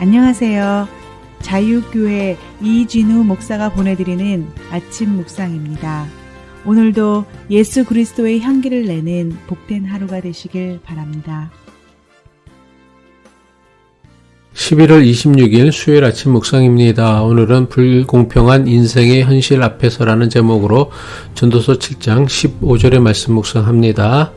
안녕하세요. 자유교회 이진우 목사가 보내드리는 아침 묵상입니다. 오늘도 예수 그리스도의 향기를 내는 복된 하루가 되시길 바랍니다. 11월 26일 수요일 아침 묵상입니다. 오늘은 불공평한 인생의 현실 앞에서라는 제목으로 전도서 7장 15절의 말씀 묵상합니다.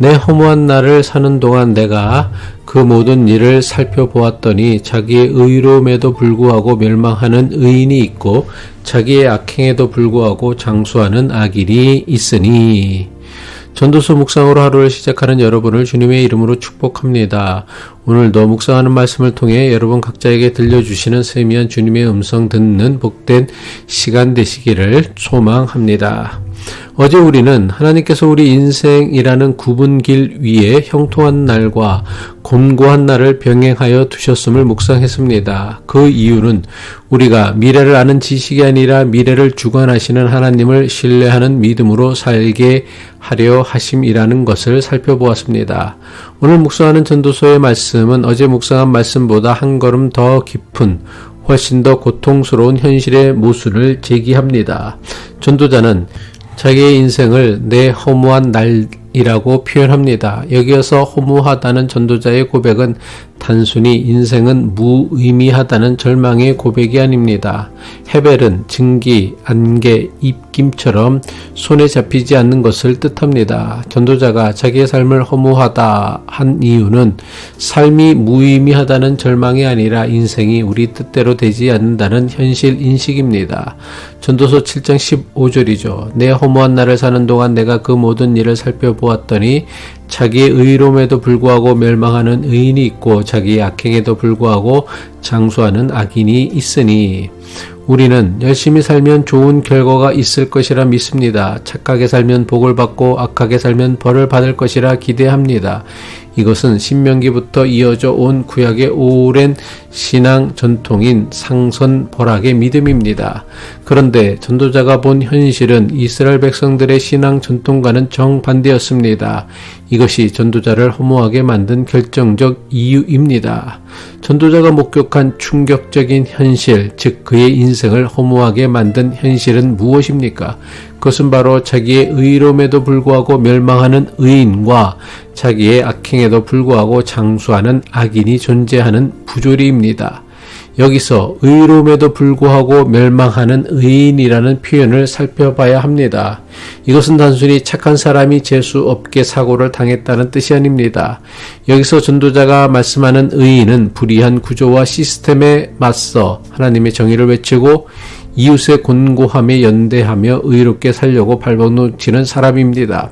내 허무한 날을 사는 동안 내가 그 모든 일을 살펴보았더니 자기의 의로움에도 불구하고 멸망하는 의인이 있고 자기의 악행에도 불구하고 장수하는 악인이 있으니 전도서 묵상으로 하루를 시작하는 여러분을 주님의 이름으로 축복합니다. 오늘도 묵상하는 말씀을 통해 여러분 각자에게 들려주시는 세미한 주님의 음성 듣는 복된 시간 되시기를 소망합니다. 어제 우리는 하나님께서 우리 인생이라는 굽은 길 위에 형통한 날과 곤고한 날을 병행하여 두셨음을 묵상했습니다. 그 이유는 우리가 미래를 아는 지식이 아니라 미래를 주관하시는 하나님을 신뢰하는 믿음으로 살게 하려 하심이라는 것을 살펴보았습니다. 오늘 묵상하는 전도서의 말씀은 어제 묵상한 말씀보다 한 걸음 더 깊은 훨씬 더 고통스러운 현실의 모순을 제기합니다. 전도자는 자기의 인생을 내 허무한 날 이라고 표현합니다. 여기에서 허무하다는 전도자의 고백은 단순히 인생은 무의미하다는 절망의 고백이 아닙니다. 헤벨은 증기, 안개, 입김처럼 손에 잡히지 않는 것을 뜻합니다. 전도자가 자기의 삶을 허무하다 한 이유는 삶이 무의미하다는 절망이 아니라 인생이 우리 뜻대로 되지 않는다는 현실 인식입니다. 전도서 7장 15절이죠. 내 허무한 날을 사는 동안 내가 그 모든 일을 살펴 보았더니 자기의 의로움에도 불구하고 멸망하는 의인이 있고 자기의 악행에도 불구하고 장수하는 악인이 있으니 우리는 열심히 살면 좋은 결과가 있을 것이라 믿습니다. 착하게 살면 복을 받고 악하게 살면 벌을 받을 것이라 기대합니다. 이것은 신명기부터 이어져 온 구약의 오랜 신앙 전통인 상선 벌학의 믿음입니다. 그런데 전도자가 본 현실은 이스라엘 백성들의 신앙 전통과는 정반대였습니다. 이것이 전도자를 허무하게 만든 결정적 이유입니다. 전도자가 목격한 충격적인 현실, 즉 그의 인생을 허무하게 만든 현실은 무엇입니까? 그것은 바로 자기의 의로움에도 불구하고 멸망하는 의인과 자기의 악행에도 불구하고 장수하는 악인이 존재하는 부조리입니다. 여기서 의로움에도 불구하고 멸망하는 의인이라는 표현을 살펴봐야 합니다. 이것은 단순히 착한 사람이 재수 없게 사고를 당했다는 뜻이 아닙니다. 여기서 전도자가 말씀하는 의인은 불의한 구조와 시스템에 맞서 하나님의 정의를 외치고 이웃의 곤고함에 연대하며 의롭게 살려고 발버둥치는 사람입니다.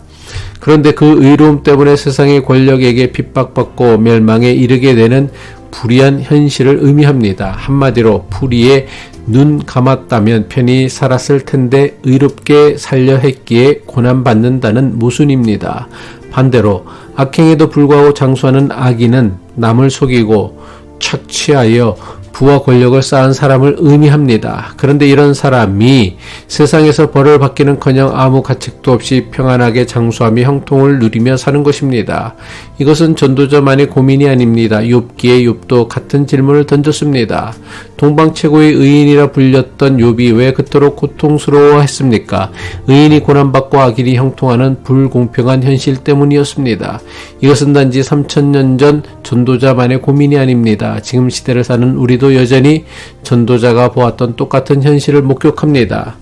그런데 그 의로움 때문에 세상의 권력에게 핍박받고 멸망에 이르게 되는 불의한 현실을 의미합니다. 한마디로 불의에 눈 감았다면 편히 살았을 텐데 의롭게 살려 했기에 고난받는다는 모순입니다. 반대로 악행에도 불구하고 장수하는 악인은 남을 속이고 착취하여 부와 권력을 쌓은 사람을 의미합니다. 그런데 이런 사람이 세상에서 벌을 받기는커녕 아무 가책도 없이 평안하게 장수하며 형통을 누리며 사는 것입니다. 이것은 전도자만의 고민이 아닙니다. 욥기에 욥도 같은 질문을 던졌습니다. 동방 최고의 의인이라 불렸던 욥이 왜 그토록 고통스러워했습니까? 의인이 고난받고 악인이 형통하는 불공평한 현실 때문이었습니다. 이것은 단지 3천년 전 전도자만의 고민이 아닙니다. 지금 시대를 사는 우리도 여전히 전도자가 보았던 똑같은 현실을 목격합니다.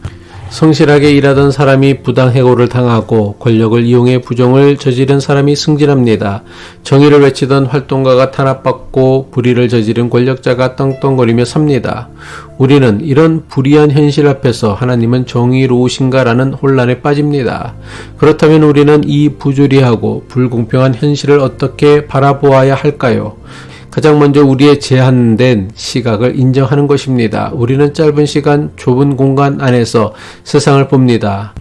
성실하게 일하던 사람이 부당 해고를 당하고 권력을 이용해 부정을 저지른 사람이 승진합니다. 정의를 외치던 활동가가 탄압받고 불의를 저지른 권력자가 떵떵거리며 삽니다. 우리는 이런 불의한 현실 앞에서 하나님은 정의로우신가라는 혼란에 빠집니다. 그렇다면 우리는 이 부조리하고 불공평한 현실을 어떻게 바라보아야 할까요? 가장 먼저 우리의 제한된 시각을 인정하는 것입니다. 우리는 짧은 시간, 좁은 공간 안에서 세상을 봅니다.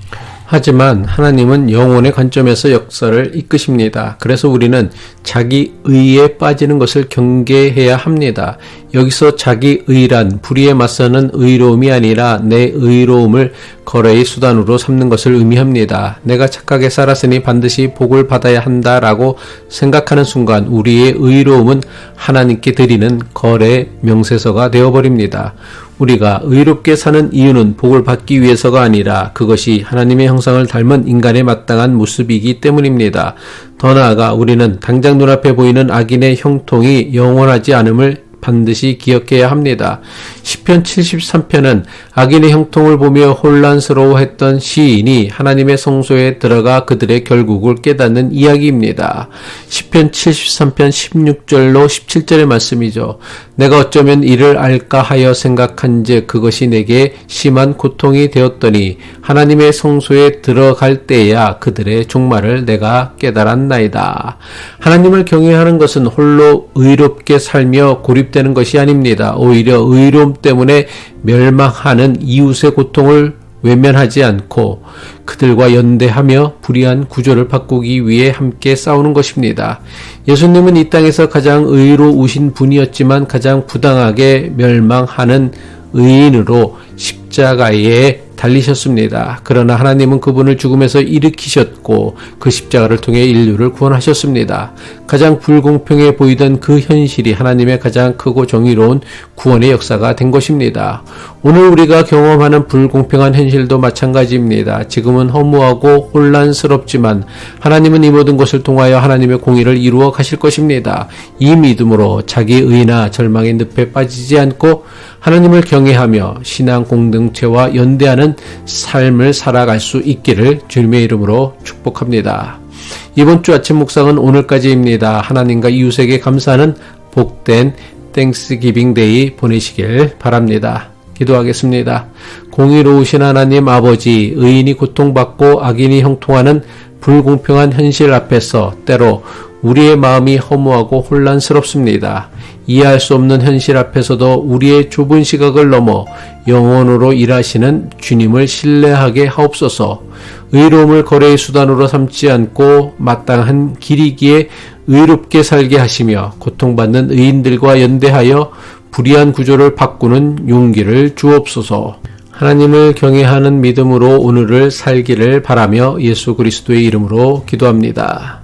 하지만 하나님은 영혼의 관점에서 역사를 이끄십니다. 그래서 우리는 자기 의에 빠지는 것을 경계해야 합니다. 여기서 자기 의란 불의에 맞서는 의로움이 아니라 내 의로움을 거래의 수단으로 삼는 것을 의미합니다. 내가 착하게 살았으니 반드시 복을 받아야 한다라고 생각하는 순간 우리의 의로움은 하나님께 드리는 거래 명세서가 되어버립니다. 우리가 의롭게 사는 이유는 복을 받기 위해서가 아니라 그것이 하나님의 형상을 닮은 인간에 마땅한 모습이기 때문입니다. 더 나아가 우리는 당장 눈앞에 보이는 악인의 형통이 영원하지 않음을 반드시 기억해야 합니다. 시편 73편은 악인의 형통을 보며 혼란스러워했던 시인이 하나님의 성소에 들어가 그들의 결국을 깨닫는 이야기입니다. 시편 73편 16절로 17절의 말씀이죠. 내가 어쩌면 이를 알까 하여 생각한즉 그것이 내게 심한 고통이 되었더니 하나님의 성소에 들어갈 때야 그들의 종말을 내가 깨달았나이다. 하나님을 경외하는 것은 홀로 의롭게 살며 고립되는 것이 아닙니다. 오히려 의로움 때문에 멸망하는 이웃의 고통을 외면하지 않고 그들과 연대하며 불의한 구조를 바꾸기 위해 함께 싸우는 것입니다. 예수님은 이 땅에서 가장 의로우신 분이었지만 가장 부당하게 멸망하는 의인으로 십자가에 달리셨습니다. 그러나 하나님은 그분을 죽음에서 일으키셨고 그 십자가를 통해 인류를 구원하셨습니다. 가장 불공평해 보이던 그 현실이 하나님의 가장 크고 정의로운 구원의 역사가 된 것입니다. 오늘 우리가 경험하는 불공평한 현실도 마찬가지입니다. 지금은 허무하고 혼란스럽지만 하나님은 이 모든 것을 통하여 하나님의 공의를 이루어 가실 것입니다. 이 믿음으로 자기 의나 절망의 늪에 빠지지 않고 하나님을 경외하며 신앙 공동체와 연대하는 삶을 살아갈 수 있기를 주님의 이름으로 축복합니다. 이번 주 아침 묵상은 오늘까지입니다. 하나님과 이웃에게 감사하는 복된 땡스 기빙 데이 보내시길 바랍니다. 기도하겠습니다. 공의로우신 하나님 아버지, 의인이 고통받고 악인이 형통하는 불공평한 현실 앞에서 때로 우리의 마음이 허무하고 혼란스럽습니다. 이해할 수 없는 현실 앞에서도 우리의 좁은 시각을 넘어 영혼으로 일하시는 주님을 신뢰하게 하옵소서. 의로움을 거래의 수단으로 삼지 않고 마땅한 길이기에 의롭게 살게 하시며 고통받는 의인들과 연대하여 불의한 구조를 바꾸는 용기를 주옵소서. 하나님을 경외하는 믿음으로 오늘을 살기를 바라며 예수 그리스도의 이름으로 기도합니다.